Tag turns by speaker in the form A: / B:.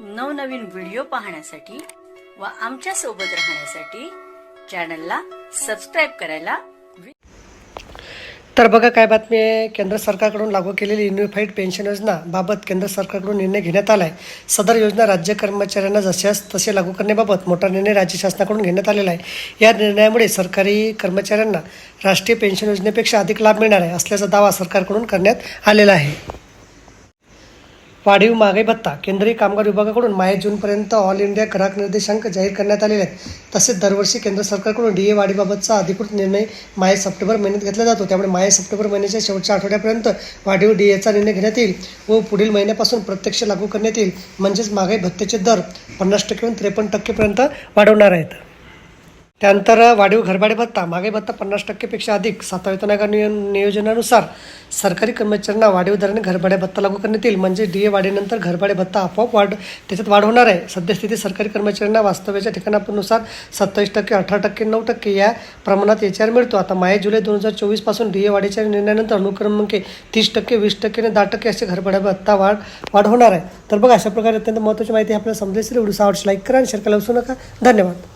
A: नवनवीन व्हिडिओ पाहण्यासाठी व आमच्यासोबत राहण्यासाठी चॅनलला सबस्क्राईब करायला
B: तर बघा काय बातमी आहे. केंद्र सरकारकडून लागू केलेली युनिफाईड पेन्शन योजना बाबत केंद्र सरकारकडून निर्णय घेण्यात आला आहे सदर योजना राज्य कर्मचाऱ्यांना जशास तसे लागू करण्याबाबत मोठा निर्णय राज्य शासनाकडून घेण्यात आलेला आहे. या निर्णयामुळे सरकारी कर्मचाऱ्यांना राष्ट्रीय पेन्शन योजनेपेक्षा अधिक लाभ मिळणार आहे असल्याचा दावा सरकारकडून करण्यात आलेला आहे. वाढीव महागाई भत्ता केंद्रीय कामगार विभागाकडून माय जूनपर्यंत ऑल इंडिया ग्राहक निर्देशांक जाहीर करण्यात आलेले आहेत. तसेच दरवर्षी केंद्र सरकारकडून डी ए वाढीबाबतचा अधिकृत निर्णय माहे सप्टेंबर महिन्यात घेतला जातो. त्यामुळे माय सप्टेंबर महिन्याच्या शेवटच्या आठवड्यापर्यंत वाढीव डी एचा निर्णय घेण्यात येईल व पुढील महिन्यापासून प्रत्यक्ष लागू करण्यात येईल. म्हणजेच महागाई भत्त्याचे दर पन्नास टक्केहून त्रेपन्न टक्केपर्यंत वाढवणार आहेत. त्यानंतर वाढीव घरभाडे भत्ता मागे भत्ता पन्नास टक्केपेक्षा अधिक सातवा वेतन आयोग नियो नियोजनानुसार सरकारी कर्मचाऱ्यांना वाढीव दराने घरभाडे भत्ता लागू करण्यात येईल. म्हणजे डी ए वाढीनंतर घरभाडे भत्ता आपोआप वाढ त्याच्यात वाढ होणार आहे. सद्यस्थितीत सरकारी कर्मचाऱ्यांना वास्तव्याच्या ठिकाणानुसार सत्तावीस टक्के अठरा टक्के नऊ टक्के या प्रमाणात एच आर मिळतो. आता माय जुलै दोन हजार चोवीसपासून डी ए वाढीच्या निर्णयानंतर अनुक्रमांके तीस टक्के वीस टक्के आणि दहा टक्के असे घरभाडे भत्ता वाढ वाढ होणार आहे. तर बघा अशा प्रकारे अत्यंत महत्त्वाची माहिती आपल्याला समजेल. व्हिडिओ आवडची लाईक करा आणि शेअर करायला विसरू नका. धन्यवाद.